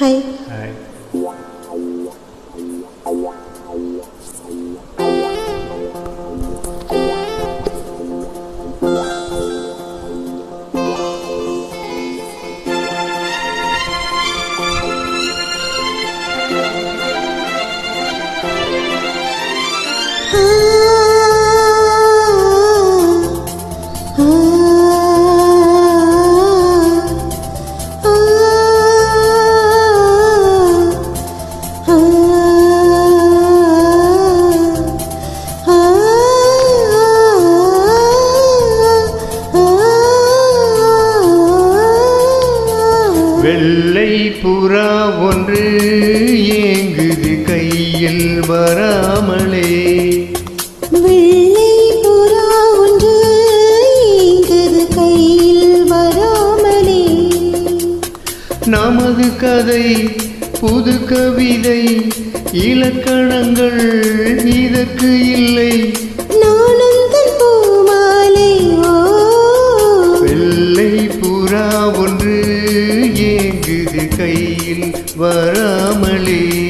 hay, hay. வெள்ளை புறா ஒன்று ஏங்குது கையில் வராமலே. வெள்ளை புறா ஒன்று கையில் வராமலே. நமது கதை புது கவிதை இலக்கணங்கள் இதற்கு இல்லை. கையில் வராமலே.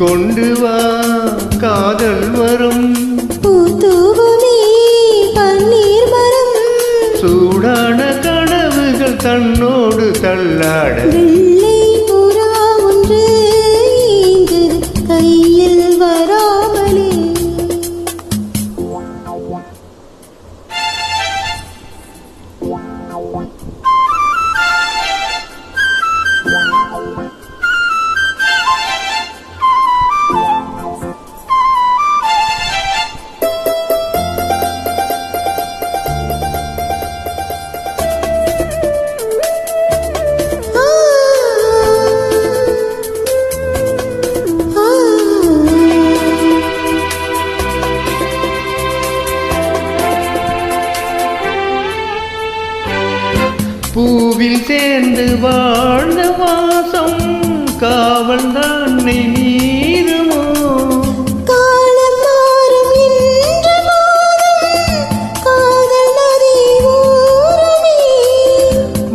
கொண்டு வா காதல் வரும். பன்னீர் மரம். சூடான கனவுகள் தன்னோடு தள்ளாட. வெள்ளை புறா ஒன்று இங்கு கையில் பூவில் சேர்ந்து வாழ்ந்த வாசம் காவல் தானே ஊறுமே.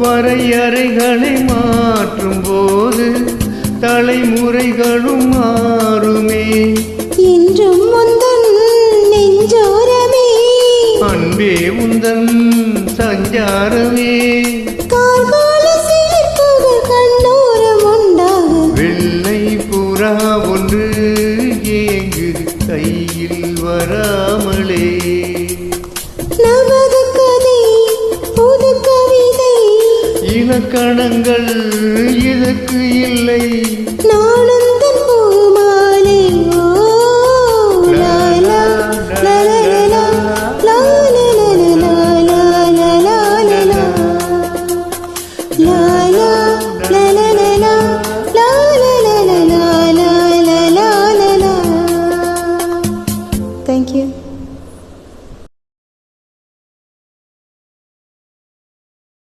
வரையறைகளை மாற்றும் போது தலைமுறைகளும் மாறுமே. என்றும் உந்தன் நெஞ்சோரமே. அன்பே உந்தன் சஞ்சாரமே. கணங்கள் இலக்கணங்கள் இதற்கு இல்லை.